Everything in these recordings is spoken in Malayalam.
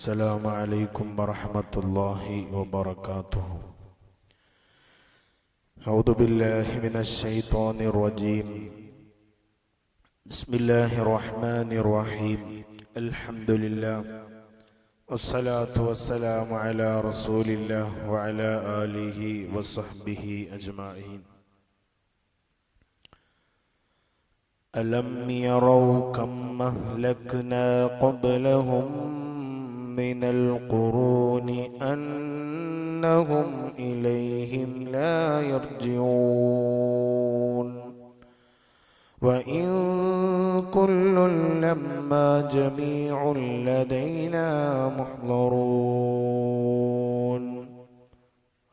السلام عليكم ورحمة الله وبركاته. أعوذ بالله من الشيطان الرجيم. بسم الله الرحمن الرحيم. الحمد لله والصلاة والسلام على رسول الله وعلى آله وصحبه أجمعين. ألم يروا كم أهلكنا قبلهم من القرون أنهم إليهم لا يرجعون وإن كل لما جميع لدينا محضرون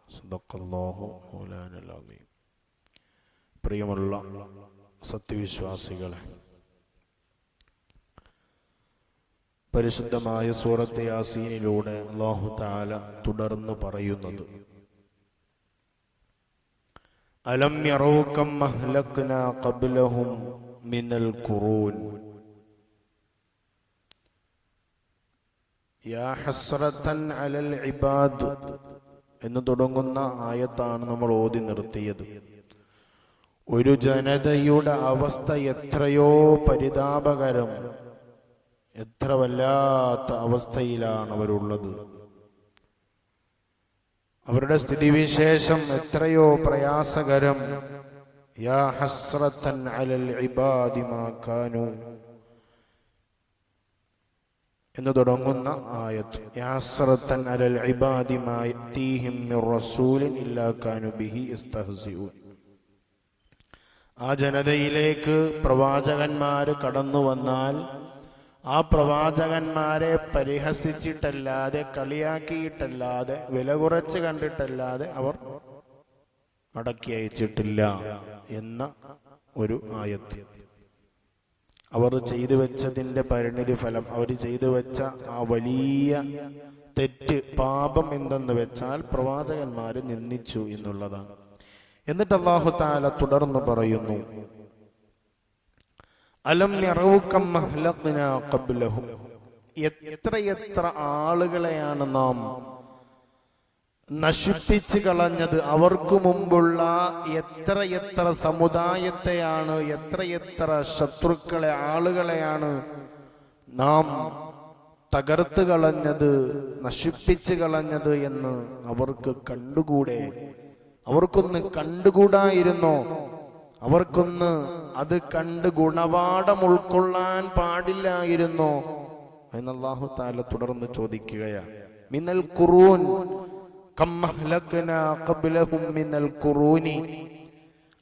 صدق الله مولانا العظيم പ്രിയമുള്ള സത്യവിശ്വാസികളെ പരിശുദ്ധമായ സൂറത്തെ യാസീനിലൂടെ അള്ളാഹു താല തുടർന്ന് പറയുന്നത്. അലം ഖബ്ലഹും മിനൽ ഖുറൂൻ. യാ അലൽ ഇബാദ് എന്ന് തുടങ്ങുന്ന ആയത്താണ് നമ്മൾ ഓതി നിർത്തിയത്. ഒരു ജനതയുടെ അവസ്ഥ എത്രയോ പരിതാപകരം എത്ര വല്ലാത്ത അവസ്ഥയിലാണ് അവരുള്ളത്. അവരുടെ സ്ഥിതിവിശേഷം എത്രയോ പ്രയാസകരം. യാ ഹസ്രത്തൻ അലൽ ഇബാദി മാ എന്ന് തുടങ്ങുന്ന ആയത്ത്. യാ ഹസ്രത്തൻ അലൽ ഇബാദി മാ യഅതീഹിം മിർ റസൂലിൻ ഇല്ലാ ബിഹി യസ്തഹ്സിഊൻ. ആ ജനതയിലേക്ക് പ്രവാചകന്മാർ കടന്നു വന്നാൽ ആ പ്രവാചകന്മാരെ പരിഹസിച്ചിട്ടല്ലാതെ കളിയാക്കിയിട്ടല്ലാതെ വില കുറച്ച് കണ്ടിട്ടല്ലാതെ അവർ മടക്കി അയച്ചിട്ടില്ല എന്ന ഒരു ആയത്ത്. അവർ ചെയ്തു വെച്ചതിന്റെ പരിണിതി ഫലം അവർ ചെയ്തു വെച്ച ആ വലിയ തെറ്റ് പാപം എന്തെന്ന് വെച്ചാൽ പ്രവാചകന്മാര് നിന്ദിച്ചു എന്നുള്ളതാണ്. എന്നിട്ട് അള്ളാഹു താല തുടർന്ന് പറയുന്നു അലം എത്ര എത്ര ആളുകളെയാണ് നാം നശിപ്പിച്ചു കളഞ്ഞത്? അവർക്ക് മുമ്പുള്ള എത്ര എത്ര സമുദായത്തെയാണ് എത്ര എത്ര ശത്രുക്കളെ ആളുകളെയാണ് നാം തകർത്ത് കളഞ്ഞത് നശിപ്പിച്ചു കളഞ്ഞത് എന്ന് അവർക്ക് കണ്ടുകൂടെ? അവർക്കൊന്ന് കണ്ടുകൂടായിരുന്നോ? അവർക്കൊന്ന് അത് കണ്ട് ഗുണപാഠം ഉൾക്കൊള്ളാൻ പാടില്ലായിരുന്നു? എന്ന് താല തുടർന്ന് ചോദിക്കുകയാണ് മിനൽ ഖുറൂനി.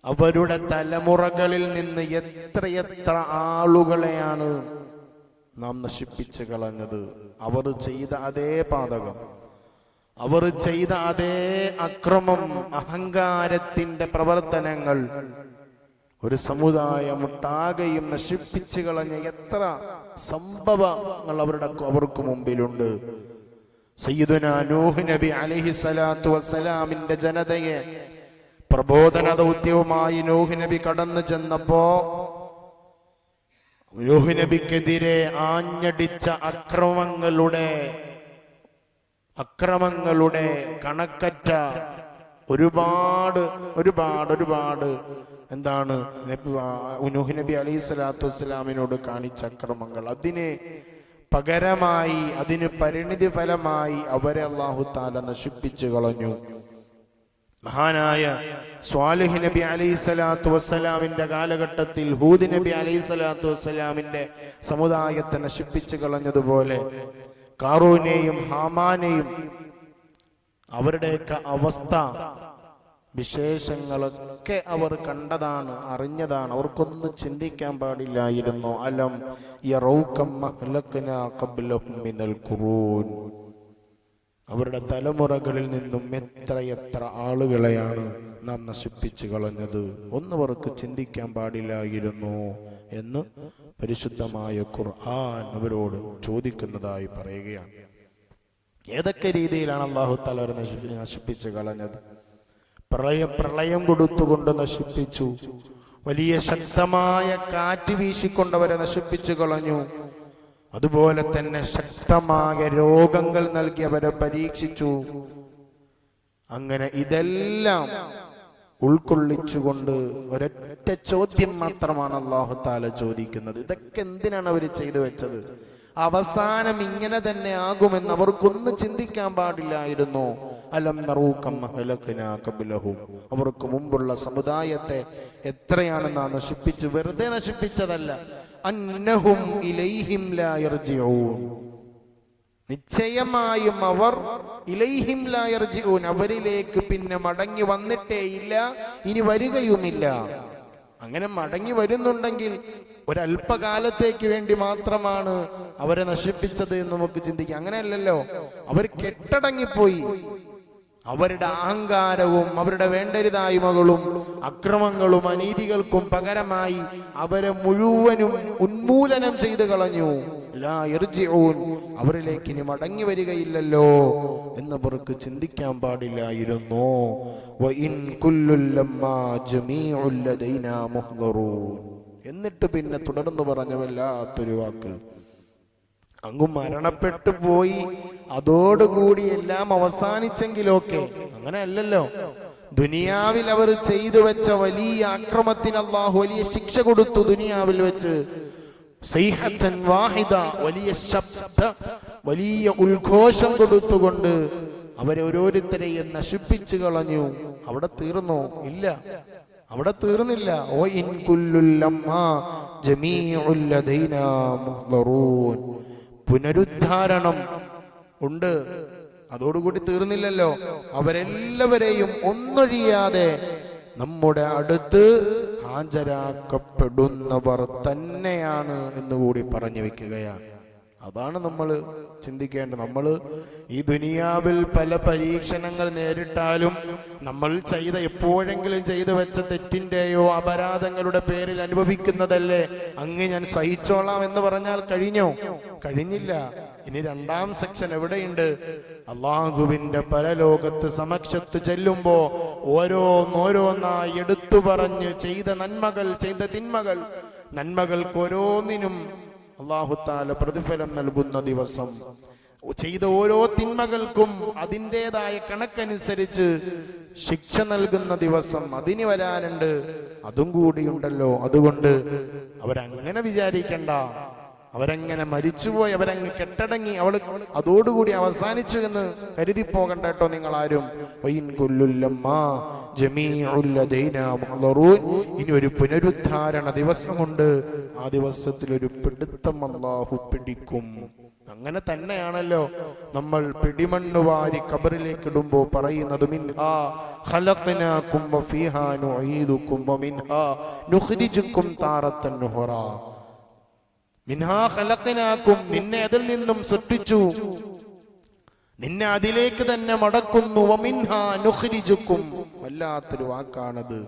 അവരുടെ തലമുറകളിൽ നിന്ന് എത്രയെത്ര ആളുകളെയാണ് നാം നശിപ്പിച്ചു കളഞ്ഞത്? അവർ ചെയ്ത അതേ പാതകം അവർ ചെയ്ത അതേ അക്രമം അഹങ്കാരത്തിന്റെ പ്രവർത്തനങ്ങൾ ഒരു സമുദായമൊട്ടാകെയും നശിപ്പിച്ചു കളഞ്ഞ എത്ര സംഭവങ്ങൾ അവരുടെ അവർക്ക് മുമ്പിലുണ്ട്. നൂഹ് നബി അലൈഹി സ്വലാത്തു വസ്സലാമിന്റെ ജനതയെ പ്രബോധന ദൗത്യവുമായി നൂഹ് നബി കടന്നു ചെന്നപ്പോ നൂഹ് നബിക്കെതിരെ ആഞ്ഞടിച്ച അക്രമങ്ങളുടെ അക്രമങ്ങളുടെ കണക്കറ്റ ഒരുപാട് ഒരുപാട് ഒരുപാട് എന്താണ് നൂഹ് നബി അലൈഹി സ്വലാത്തു വസ്സലാമിനോട് കാണിച്ച അക്രമങ്ങൾ. അതിനെ പകരമായി അതിന് പരിണിതി ഫലമായി അവരെ അള്ളാഹു താല നശിപ്പിച്ചു കളഞ്ഞു. മഹാനായ സ്വാലിഹ് നബി അലൈഹി സ്വലാത്തു വസ്സലാമിന്റെ കാലഘട്ടത്തിൽ ഹൂദ് നബി അലൈഹി സ്വലാത്തു വസ്സലാമിന്റെ സമുദായത്തെ നശിപ്പിച്ചു കളഞ്ഞതുപോലെ കാറൂനെയും ഹാമാനെയും അവരുടെയൊക്കെ അവസ്ഥ വിശേഷങ്ങളൊക്കെ അവർ കണ്ടതാണ് അറിഞ്ഞതാണ്. അവർക്കൊന്നും ചിന്തിക്കാൻ പാടില്ലായിരുന്നു. അലം അവരുടെ തലമുറകളിൽ നിന്നും എത്രയെത്ര എത്ര ആളുകളെയാണ് നാം നശിപ്പിച്ചു കളഞ്ഞത്? ഒന്നവർക്ക് ചിന്തിക്കാൻ പാടില്ലായിരുന്നു എന്ന് പരിശുദ്ധമായ ഖുർആൻ അവരോട് ചോദിക്കുന്നതായി പറയുകയാണ്. ഏതൊക്കെ രീതിയിലാണ് അള്ളാഹു തല അവരെ നശിപ്പി നശിപ്പിച്ചു കളഞ്ഞത്? പ്രളയം പ്രളയം കൊടുത്തുകൊണ്ട് നശിപ്പിച്ചു. വലിയ ശക്തമായ കാറ്റ് വീശിക്കൊണ്ടവരെ നശിപ്പിച്ചു കളഞ്ഞു. അതുപോലെ തന്നെ ശക്തമായ രോഗങ്ങൾ നൽകി അവരെ പരീക്ഷിച്ചു. അങ്ങനെ ഇതെല്ലാം ഉൾക്കൊള്ളിച്ചുകൊണ്ട് ഒരൊറ്റ ചോദ്യം മാത്രമാണ് അള്ളാഹു താല ചോദിക്കുന്നത്. ഇതൊക്കെ എന്തിനാണ് അവർ ചെയ്തു വെച്ചത്? അവസാനം ഇങ്ങനെ തന്നെ ആകുമെന്ന് അവർക്കൊന്ന് ചിന്തിക്കാൻ പാടില്ലായിരുന്നു. അവർക്ക് മുമ്പുള്ള സമുദായത്തെ എത്രയാണ് നാം നശിപ്പിച്ച് വെറുതെ നശിപ്പിച്ചതല്ല. അന്നഹും ഇലൈഹിം നിശ്ചയമായും അവർ ഇലൈഹിം ലായർജിഊൻ അവരിലേക്ക് പിന്നെ മടങ്ങി വന്നിട്ടേയില്ല. ഇനി വരികയുമില്ല. അങ്ങനെ മടങ്ങി വരുന്നുണ്ടെങ്കിൽ ഒരല്പകാലത്തേക്ക് വേണ്ടി മാത്രമാണ് അവരെ നശിപ്പിച്ചത് എന്ന് നമുക്ക് ചിന്തിക്കാം. അങ്ങനെയല്ലല്ലോ. അവർ കെട്ടടങ്ങിപ്പോയി. അവരുടെ അഹങ്കാരവും അവരുടെ വേണ്ടരുതായ്മകളും അക്രമങ്ങളും അനീതികൾക്കും പകരമായി അവരെ മുഴുവനും ഉന്മൂലനം ചെയ്ത് കളഞ്ഞു. അവരിലേക്ക് ഇനി മടങ്ങി വരികയില്ലല്ലോ എന്നവർക്ക് ചിന്തിക്കാൻ പാടില്ലായിരുന്നു. എന്നിട്ട് പിന്നെ തുടർന്ന് പറഞ്ഞ വല്ലാത്തൊരു വാക്ക് അങ്ങ് മരണപ്പെട്ടു പോയി. അതോടുകൂടി എല്ലാം അവസാനിച്ചെങ്കിലൊക്കെ അങ്ങനെ അല്ലല്ലോ. ദുനിയാവിൽ അവർ ചെയ്തു വെച്ച വലിയ അക്രമത്തിന് അള്ളാഹു വലിയ ശിക്ഷ കൊടുത്തു ദുനിയാവിൽ വെച്ച്. വാഹിദ വലിയ ശബ്ദ വലിയ ഉദ്ഘോഷം കൊടുത്തുകൊണ്ട് അവരെ ഓരോരുത്തരെയും നശിപ്പിച്ചു കളഞ്ഞു. അവിടെ തീർന്നോ? ഇല്ല. അവിടെ തീർന്നില്ല. ഓ ഇൻ കുല്ലുല്ലമ്മാ ജമീഉൽ ലദൈനാ മുഹ്ദറൂൻ പുനരുദ്ധാരണം ഉണ്ട്. അതോടുകൂടി തീർന്നില്ലല്ലോ. അവരെല്ലാവരെയും ഒന്നൊഴിയാതെ നമ്മുടെ അടുത്ത് ഹാജരാക്കപ്പെടുന്നവർ തന്നെയാണ് എന്നുകൂടി പറഞ്ഞു വെക്കുകയാണ് അതാണ് നമ്മൾ ചിന്തിക്കേണ്ടത്. നമ്മൾ ഈ ദുനിയാവിൽ പല പരീക്ഷണങ്ങൾ നേരിട്ടാലും നമ്മൾ ചെയ്ത എപ്പോഴെങ്കിലും ചെയ്തു വെച്ച തെറ്റിന്റെയോ അപരാധങ്ങളുടെ പേരിൽ അനുഭവിക്കുന്നതല്ലേ? അങ്ങ് ഞാൻ സഹിച്ചോളാം എന്ന് പറഞ്ഞാൽ കഴിഞ്ഞോ? കഴിഞ്ഞില്ല. ഇനി രണ്ടാം സെക്ഷൻ എവിടെയുണ്ട്? അള്ളാഹുവിന്റെ പരലോകത്ത് സമക്ഷത്ത് ചെല്ലുമ്പോ ഓരോന്നോരോന്നായി എടുത്തു പറഞ്ഞ് ചെയ്ത നന്മകൾ ചെയ്ത തിന്മകൾ. നന്മകൾക്ക് ഓരോന്നിനും അള്ളാഹുത്താല പ്രതിഫലം നൽകുന്ന ദിവസം. ചെയ്ത ഓരോ തിന്മകൾക്കും അതിന്റെതായ കണക്കനുസരിച്ച് ശിക്ഷ നൽകുന്ന ദിവസം അതിന് വരാനുണ്ട്. അതും കൂടിയുണ്ടല്ലോ. അതുകൊണ്ട് അവരങ്ങനെ വിചാരിക്കണ്ട. അവരങ്ങനെ മരിച്ചുപോയി അവരങ്ങ് കെട്ടടങ്ങി അവൾ അതോടുകൂടി അവസാനിച്ചു എന്ന് കരുതി പോകണ്ട കേട്ടോ നിങ്ങൾ ആരും. ഇനി ഒരു പുനരുദ്ധാരണ ദിവസമുണ്ട്. ആ ദിവസത്തിൽ ഒരു പിടുത്തം അള്ളാഹു പിടിക്കും. അങ്ങനെ തന്നെയാണല്ലോ നമ്മൾ പിടിമണ്ണ് വാരി കബറിലേക്ക് ഇടുമ്പോ പറയുന്നത് മിൻഹാ ഖലഖ്നാകും നിന്നെ അതിൽ നിന്നും സൃഷ്ടിച്ചു. നിന്നെ അതിലേക്ക് തന്നെ മടക്കുന്നു. വമിൻഹാ നുഖ്രിജുക്കും. വല്ലാത്തൊരു വാക്കാണത്.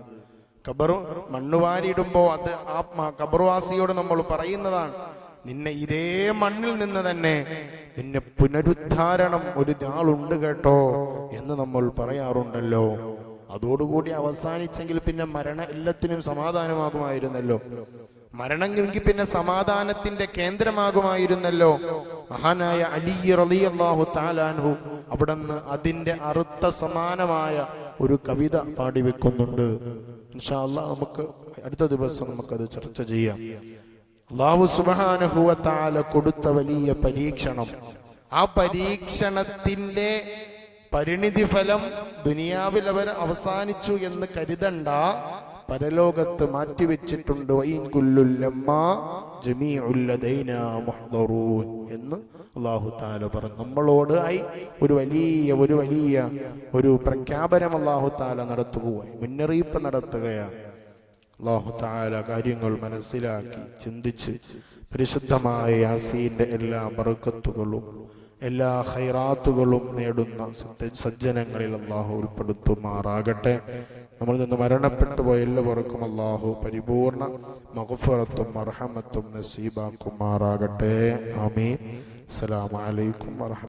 കബർ മണ്ണുവാരിയിടുമ്പോ അത് ആത്മാ കബർവാസിയോട് നമ്മൾ പറയുന്നതാണ്. നിന്നെ ഇതേ മണ്ണിൽ നിന്ന് തന്നെ നിന്നെ പുനരുദ്ധാരണം ഒരു നാളുണ്ട് കേട്ടോ എന്ന് നമ്മൾ പറയാറുണ്ടല്ലോ. അതോടുകൂടി അവസാനിച്ചെങ്കിൽ പിന്നെ മരണ എല്ലാത്തിനും സമാധാനമാകുമായിരുന്നല്ലോ. മരണമെങ്കിൽ പിന്നെ സമാധാനത്തിന്റെ കേന്ദ്രമാകുമായിരുന്നല്ലോ. മഹാനായ അലി റളിയല്ലാഹു താലാൻഹു അവിടുന്ന് അതിന്റെ അറുത്ത സമാനമായ ഒരു കവിത പാടി വെക്കുന്നുണ്ട്. ഇൻഷാ അല്ലാഹ് നമുക്ക് അടുത്ത ദിവസം നമുക്ക് അത് ചർച്ച ചെയ്യാം. അള്ളാഹു സുബ്ഹാനഹു താല കൊടുത്ത വലിയ പരീക്ഷണം. ആ പരീക്ഷണത്തിന്റെ പരിണിതി ഫലം ദുനിയാവിൽ അവർ അവസാനിച്ചു എന്ന് കരുതണ്ട പരലോകത്ത് മാറ്റിവെച്ചിട്ടുണ്ട്. എന്ന് അള്ളാഹു താല പറഞ്ഞു. നമ്മളോട് ആയി ഒരു വലിയ ഒരു വലിയ ഒരു പ്രഖ്യാപനം അള്ളാഹു താല നടത്തുകയായി. മുന്നറിയിപ്പ് നടത്തുകയാണ്. അള്ളാഹു താല കാര്യങ്ങൾ മനസ്സിലാക്കി ചിന്തിച്ച് പരിശുദ്ധമായ യാസീന്റെ എല്ലാ ബറുക്കത്തുകളും എല്ലാ ഹൈറാത്തുകളും നേടുന്ന സജ്ജനങ്ങളിൽ അള്ളാഹു ഉൾപ്പെടുത്തുമാറാകട്ടെ. നമ്മളിൽ നിന്ന് മരണപ്പെട്ടു പോയ എല്ലാവർക്കും അള്ളാഹു പരിപൂർണ മഹഫറത്തും അർഹമത്തും നസീബാക്കുമാറാകട്ടെ. അമീൻ അസ്സലാമു അലൈക്കും വറഹ്മത്തുള്ളാഹി